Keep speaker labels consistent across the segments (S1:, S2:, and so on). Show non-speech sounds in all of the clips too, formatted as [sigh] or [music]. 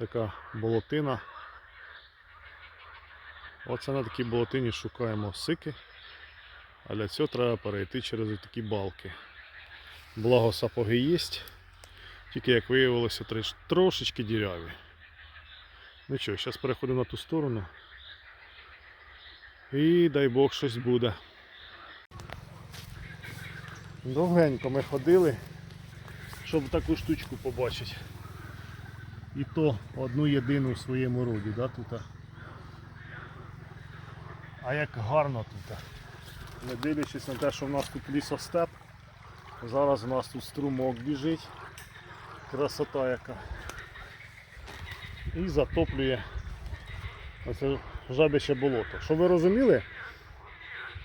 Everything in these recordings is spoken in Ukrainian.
S1: така болотина. Оце на такій болотині шукаємо сики. А для цього треба перейти через такі балки. Благо сапоги є, тільки як виявилося трошечки діряві. Ну що, зараз переходимо на ту сторону. І дай Бог щось буде. Довгенько ми ходили, щоб таку штучку побачити. І то одну єдину в своєму роді, да, тут. А як гарно тут. Не дивлячись на те, що в нас тут лісостеп, зараз у нас тут струмок біжить. Красота яка. І затоплює оце жабяче болото. Щоб ви розуміли,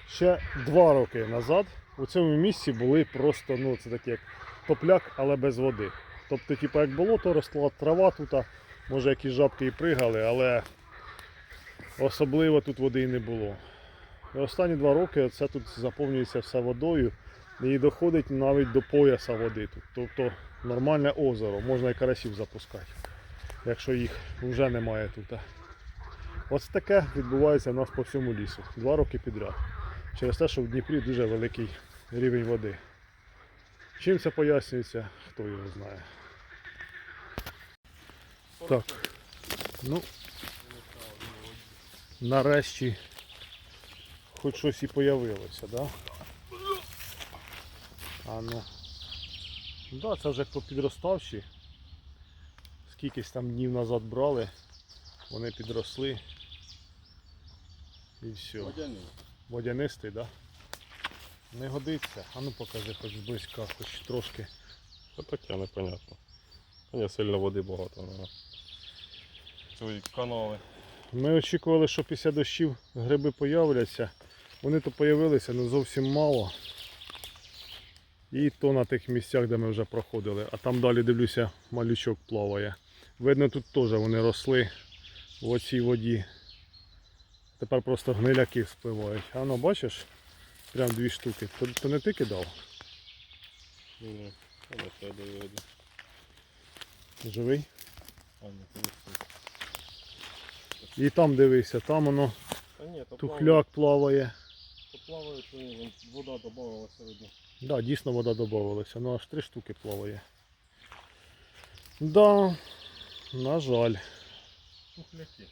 S1: ще два роки назад у цьому місці були просто, ну це таке як топляк, але без води. Тобто, типу, як болото росла трава тут, може якісь жабки і пригали, але особливо тут води і не було. І останні два роки це тут заповнюється все водою і доходить навіть до пояса води тут. Тобто нормальне озеро, можна і карасів запускати, якщо їх вже немає тут. Ось таке відбувається у нас по всьому лісу. Два роки підряд. Через те, що в Дніпрі дуже великий рівень води. Чим це пояснюється, хто його знає. Так. Ну, нарешті хоч щось і появилося, да? А ну. Да, це вже попідроставші. Скількись там днів назад брали, вони підросли. І все. Водянистий, так? Да? Не годиться. А ну покажи хоч близько, хоч трошки.
S2: Що таке, непонятно. Та ні, сильно води багато. на Свої канали.
S1: Ми очікували, що після дощів гриби появляться. Вони то появилися, але зовсім мало. І то на тих місцях, де ми вже проходили. А там далі дивлюся, малючок плаває. Видно, тут теж вони росли в оцій воді. Тепер просто гниляки вспливають. А ну бачиш? Прям дві штуки. То, то не ти кидав?
S2: Ні, але ще доведу.
S1: Живий?
S2: А, ні, це.
S1: І там дивися, там воно
S2: Та ні, то
S1: тухляк плаває.
S2: То плаває, то ні, вон вода додавалася видно.
S1: Да, дійсно вода додавалася, ну аж три штуки плаває. Да, на жаль,
S2: Тухляки.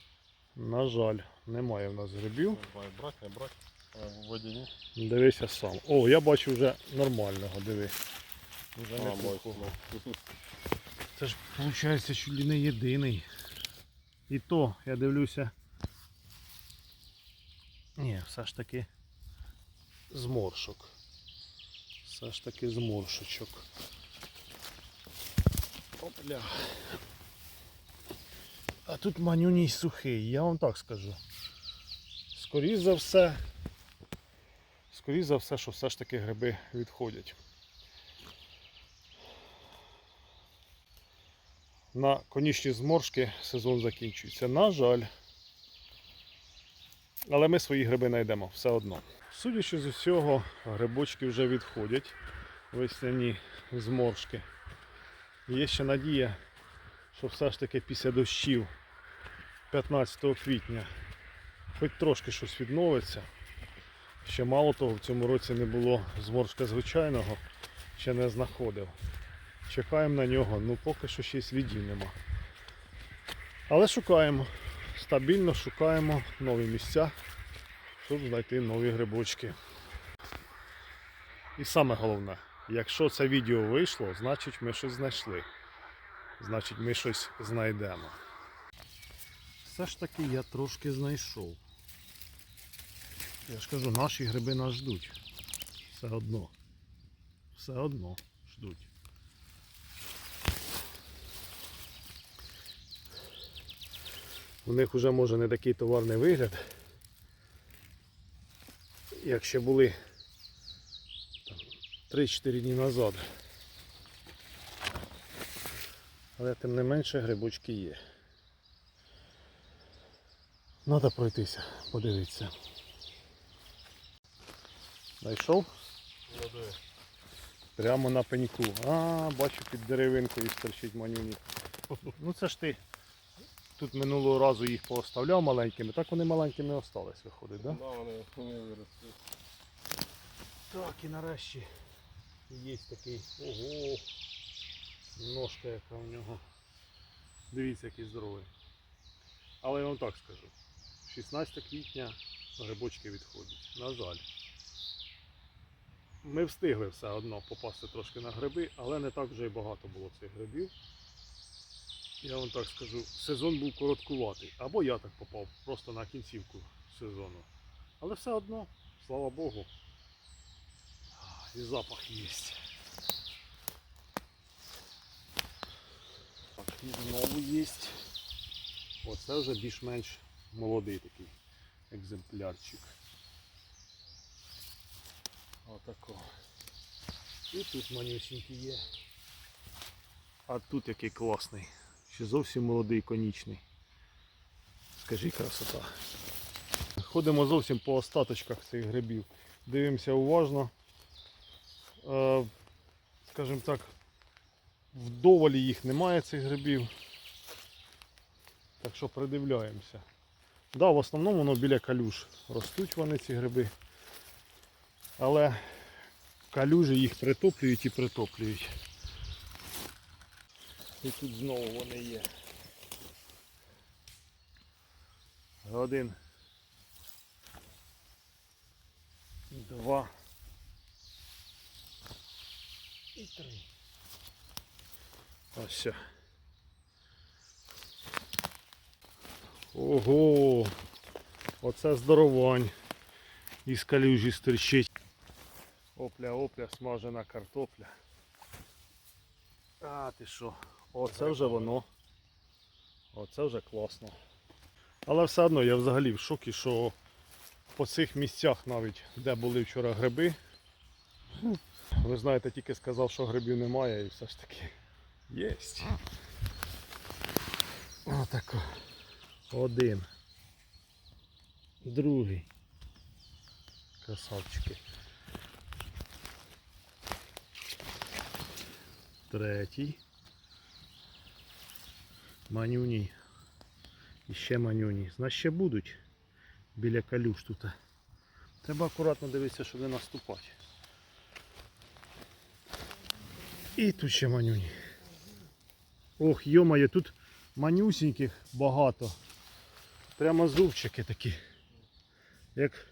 S1: на жаль, немає в нас грибів.
S2: Брать, не брать. А в воді.
S1: Дивися сам. О, я бачу вже нормального, диви. Вже
S2: А,
S1: не
S2: ну.
S1: Це ж виходить чуть ли не єдиний. І то, я дивлюся. Ні, все ж таки зморшок. Все ж таки зморшочок. Опля. А тут манюній сухий, я вам так скажу. Скоріше за все. Скоріше за все, що все ж таки гриби відходять. на конічні зморшки сезон закінчується. На жаль. Але ми свої гриби знайдемо все одно. Судячи з усього, грибочки вже відходять. Весняні зморшки. Є ще надія, що все ж таки після дощів 15 квітня хоч трошки щось відновиться. Ще мало того, в цьому році не було зморшка звичайного, ще не знаходив. Чекаємо на нього, ну поки що ще й нема. Але шукаємо. Стабільно шукаємо нові місця, щоб знайти нові грибочки. І саме головне, якщо це відео вийшло, значить ми щось знайшли. Значить ми щось знайдемо. Все ж таки я трошки знайшов. Я ж кажу, наші гриби нас ждуть. Все одно. Все одно ждуть. У них вже може не такий товарний вигляд, як ще були 3-4 дні назад. Але тим не менше грибочки є. Треба пройтися, подивитися. Знайшов? Прямо на пеньку. А, бачу під деревинкою стерчить манюнік. Ну це ж ти тут минулого разу їх пооставляв маленькими, так вони маленькими остались, виходить, так? Да?
S2: Да, вони, вони виросли.
S1: Так, і нарешті є такий. Ого! Ножка яка у нього. Дивіться, який здоровий. Але я вам так скажу. 16 квітня грибочки відходять. На жаль. Ми встигли все одно попасти трошки на гриби, але не так вже й багато було цих грибів. Я вам так скажу, сезон був короткуватий. Або я так попав просто на кінцівку сезону. Але все одно, слава Богу, і запах є. Так, і знову є. Оце вже більш-менш молодий такий екземплярчик. Отако. І тут манюсінький є. А тут який класний. Ще зовсім молодий конічний. Скажи красота. Ходимо зовсім по остаточках цих грибів. Дивимося уважно. Е, скажімо так, вдоволі їх немає цих грибів. Так що придивляємося. Да, в основному воно біля калюж ростуть вони ці гриби. Але калюжі їх притоплюють і притоплюють. І тут знову вони є. Один. Два. І три. Ось. Ого! Оце здоровань. Із калюжі стерчить. Опля, опля, смажена картопля. А, ти що? Оце вже воно. Оце вже класно. Але все одно я взагалі в шокі, що по цих місцях навіть, де були вчора гриби, ви знаєте, тільки сказав, що грибів немає і все ж таки єсть. Отако. Один. Другий. Красавчики. Третій. Манюні. І ще манюні. Значить ще будуть біля калюш тут. Треба акуратно дивитися, щоб не наступати. І тут ще манюні. Ох, йомає, тут манюсіньких багато. Прямо зубчики такі. Як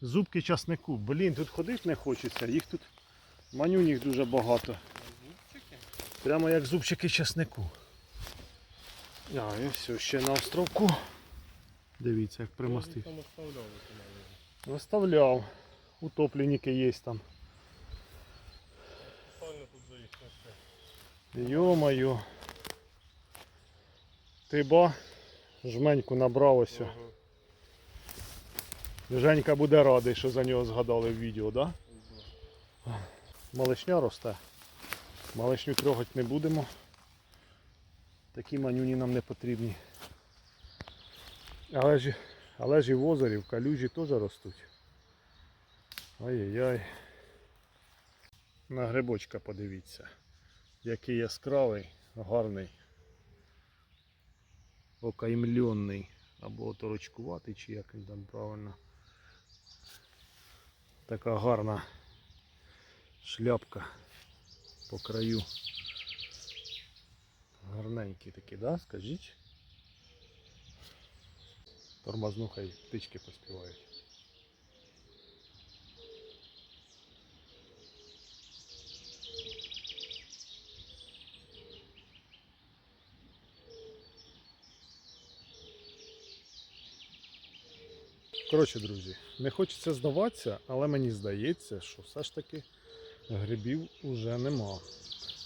S1: зубки часнику. Блін, тут ходити не хочеться, їх тут манюніх дуже багато. Прямо як зубчики часнику. А, і все, ще на островку. Дивіться, як примостив. Виставляв. Утопленники є там. Йо-моє. Ти ба, жменьку набрав ось.
S2: Ага.
S1: Женька буде радий, що за нього згадали в відео, да?
S2: Да.
S1: Малишня росте. Малишню трогати не будемо. Такі манюні нам не потрібні. Але ж, але ж і в озері, в калюжі теж ростуть. Ай-яй-яй. На грибочка подивіться. Який яскравий, гарний. Окаймлений. Або торочкуватий, чи як він там правильно. Така гарна шляпка по краю. Гарненькі такі, да? Скажіть? Тормозну, хай птички поспівають. Коротше, друзі, не хочеться здаватися, але мені здається, що все ж таки грибів уже нема.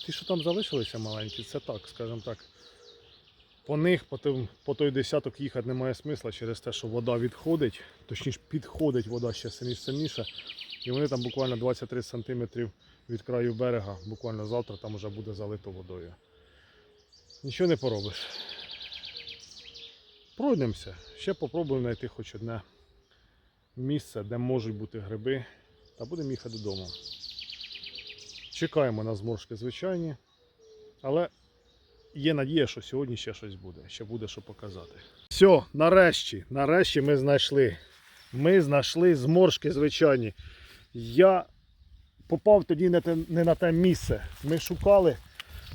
S1: Ті, що там залишилися маленькі, це так, скажімо так. По них, по, тим, по той десяток їхати немає смисла через те, що вода відходить, точніше підходить вода ще сильніше. І вони там буквально 23 см від краю берега, буквально завтра там вже буде залито водою. Нічого не поробиш. Пройдемося. Ще попробуємо знайти хоч одне місце, де можуть бути гриби, та будемо їхати додому. Чекаємо на зморшки звичайні, але є надія, що сьогодні ще щось буде, ще буде що показати. Все, нарешті, нарешті ми знайшли. Ми знайшли зморшки звичайні. Я попав тоді не, те, не на те місце. Ми шукали,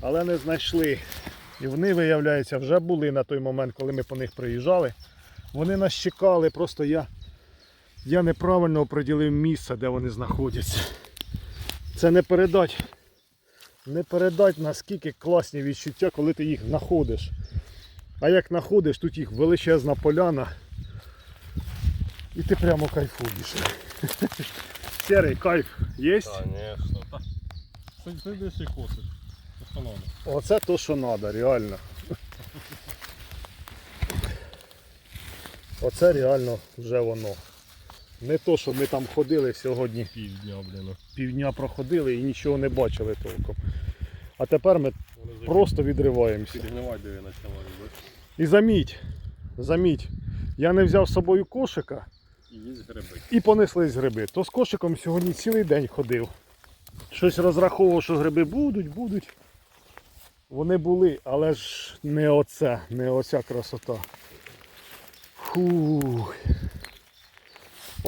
S1: але не знайшли. І вони, виявляється, вже були на той момент, коли ми по них приїжджали. Вони нас чекали, просто я, я неправильно оприділив місце, де вони знаходяться. Це не передать. Не передать наскільки класні відчуття, коли ти їх знаходиш. А як знаходиш, тут їх величезна поляна. І ти прямо кайфуєш. [laughs] Серий кайф є?
S2: Ти, ти і надо.
S1: Оце то, що треба, реально. Оце реально вже воно. Не то, що ми там ходили сьогодні,
S2: Півдня, блін.
S1: півдня проходили і нічого не бачили толком. А тепер ми
S2: Вони
S1: просто відриваємося.
S2: підгнивати диви почали, бачиш?
S1: І заміть, заміть, я не взяв з собою кошика
S2: І є гриби.
S1: і понеслись гриби. То з кошиком сьогодні цілий день ходив. Щось розраховував, що гриби будуть, будуть. Вони були, але ж не оце, не оця красота. Фух.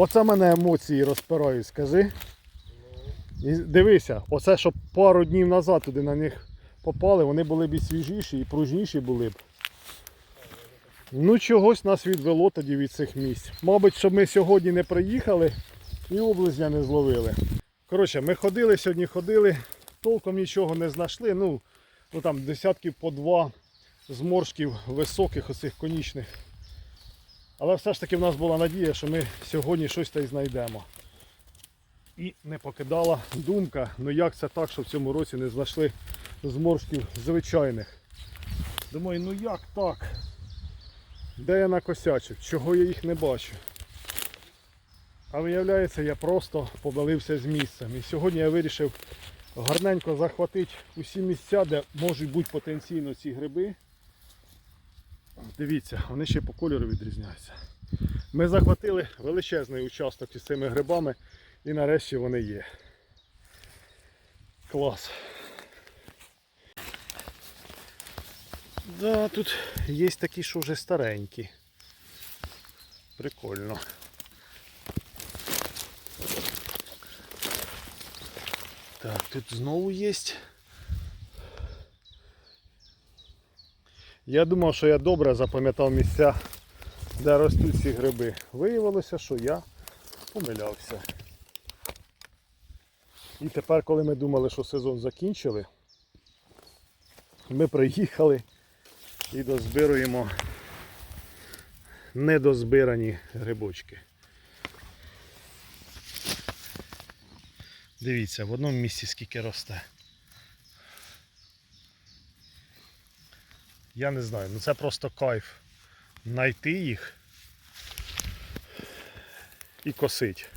S1: Оце мене емоції розпирають, скажи. І дивися, оце, щоб пару днів назад туди на них попали, вони були б свіжіші, і пружніші були б. Ну, чогось нас відвело тоді від цих місць. Мабуть, щоб ми сьогодні не приїхали і облизня не зловили. Коротше, ми ходили сьогодні, ходили, толком нічого не знайшли. Ну, ну там десятків по два зморшків високих, оцих конічних. Але все ж таки в нас була надія, що ми сьогодні щось та й знайдемо. І не покидала думка, ну як це так, що в цьому році не знайшли зморшків звичайних. Думаю, ну як так? Де я накосячив? Чого я їх не бачу? А виявляється, я просто помилився з місцем. І сьогодні я вирішив гарненько захватити усі місця, де можуть бути потенційно ці гриби. Дивіться, вони ще по кольору відрізняються. Ми захватили величезний участок із цими грибами і нарешті вони є. Клас. Да, тут є такі, що вже старенькі. Прикольно. Так, тут знову є. Я думав, що я добре запам'ятав місця, де ростуть ці гриби. Виявилося, що я помилявся. І тепер, коли ми думали, що сезон закінчили, ми приїхали і дозбируємо недозбирані грибочки. Дивіться, в одному місці скільки росте. Я не знаю, ну це просто кайф. Найти їх і косить.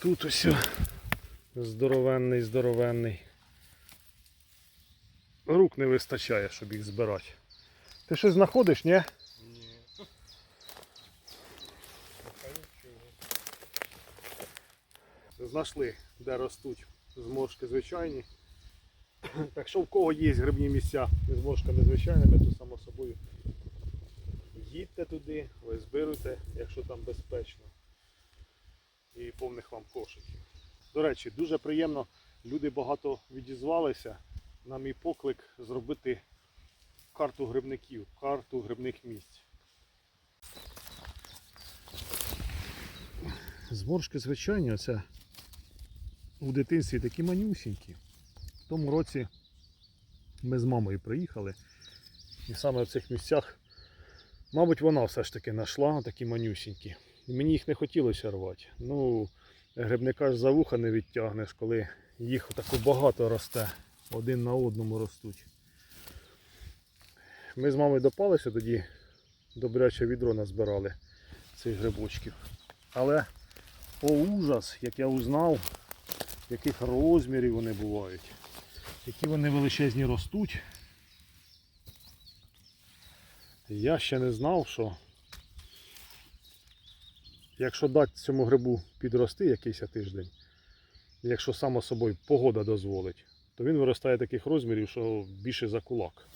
S1: Тут ось здоровенний, здоровенний. Рук не вистачає, щоб їх збирати. Ти щось знаходиш, ні?
S2: Ні.
S1: Знайшли, де ростуть зморшки звичайні. [clears throat] Так що в кого є грибні місця з зморшками звичайними, то само собою їдьте туди, ви збируйте, якщо там безпечно. І повних вам кошиків. До речі, дуже приємно, люди багато відізвалися на мій поклик зробити карту грибників, карту грибних місць. Зморшки звичайні, оце у дитинстві такі манюсінькі. В тому році ми з мамою приїхали. І саме в цих місцях, мабуть, вона все ж таки знайшла такі манюсінькі. І мені їх не хотілося рвати. Ну, грибника ж за вуха не відтягнеш, коли їх тако багато росте, один на одному ростуть. Ми з мамою допалися тоді, добряче відро назбирали цих грибочків. Але о ужас, як я узнав, яких розмірів вони бувають, які вони величезні ростуть. Я ще не знав, що якщо дати цьому грибу підрости якийсь тиждень, якщо само собою погода дозволить, то він виростає таких розмірів, що більше за кулак.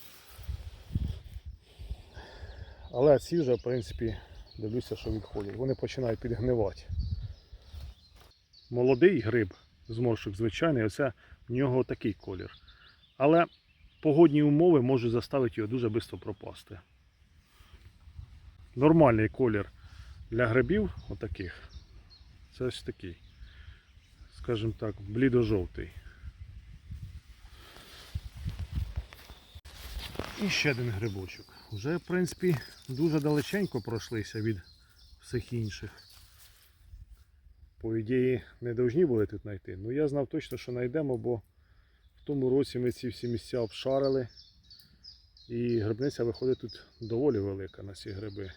S1: Але ці вже, в принципі, дивлюся, що відходять. Вони починають підгнивати. Молодий гриб, зморшок звичайний, оце в нього такий колір. Але погодні умови можуть заставити його дуже швидко пропасти. Нормальний колір для грибів отаких. Це ось такий. Скажімо так, блідо-жовтий. І ще один грибочок. Вже, в принципі, дуже далеченько пройшлися від всіх інших. По ідеї, не повинні були тут знайти. Ну я знав точно, що знайдемо, бо в тому році ми ці всі місця обшарили. І грибниця виходить тут доволі велика на ці гриби.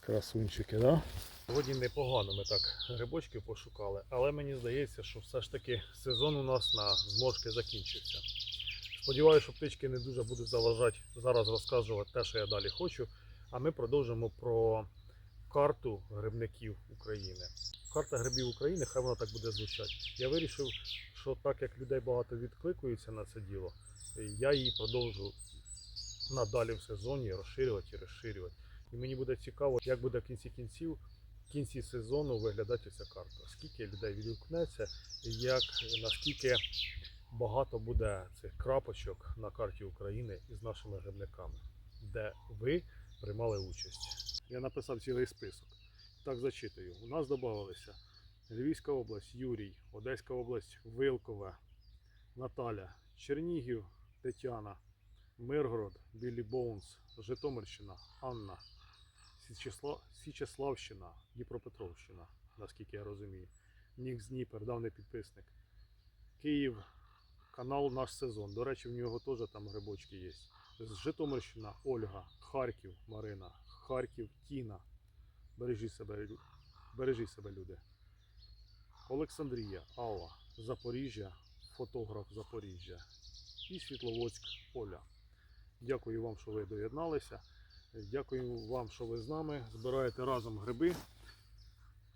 S1: Красунчики, да? Сьогодні непогано ми так грибочки пошукали, але мені здається, що все ж таки сезон у нас на зморшки закінчився. Сподіваюся, що птички не дуже будуть заважати зараз розказувати те, що я далі хочу. А ми продовжимо про карту грибників України. Карта грибів України, хай вона так буде звучати. Я вирішив, що так як людей багато відкликується на це діло, я її продовжу надалі в сезоні розширювати і розширювати. І мені буде цікаво, як буде в кінці кінців, в кінці сезону виглядати ця карта. Скільки людей відгукнеться, як наскільки багато буде цих крапочок на карті України із нашими грибниками, де ви приймали участь. Я написав цілий список. Так зачитую. У нас додавалися Львівська область, Юрій, Одеська область, Вилкове, Наталя, Чернігів, Тетяна, Миргород, Біллі Боунс, Житомирщина, Анна, Січесла... Січеславщина, Дніпропетровщина, наскільки я розумію. Нік Зніпер, давний підписник. Київ, канал Наш сезон. До речі, в нього теж там грибочки є. Житомирщина, Ольга, Харків, Марина, Харків, Тіна. Бережіть себе, лю- себе, люди. Олександрія, Алла, Запоріжжя, фотограф Запоріжжя і Світловодськ Оля. Дякую вам, що ви доєдналися. Дякую вам, що ви з нами. Збираєте разом гриби.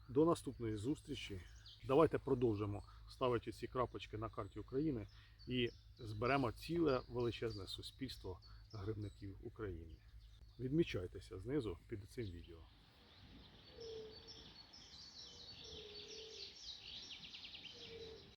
S1: До наступної зустрічі. Давайте продовжимо ставити ці крапочки на карті України і зберемо ціле величезне суспільство грибників України. Відмічайтеся знизу під цим відео.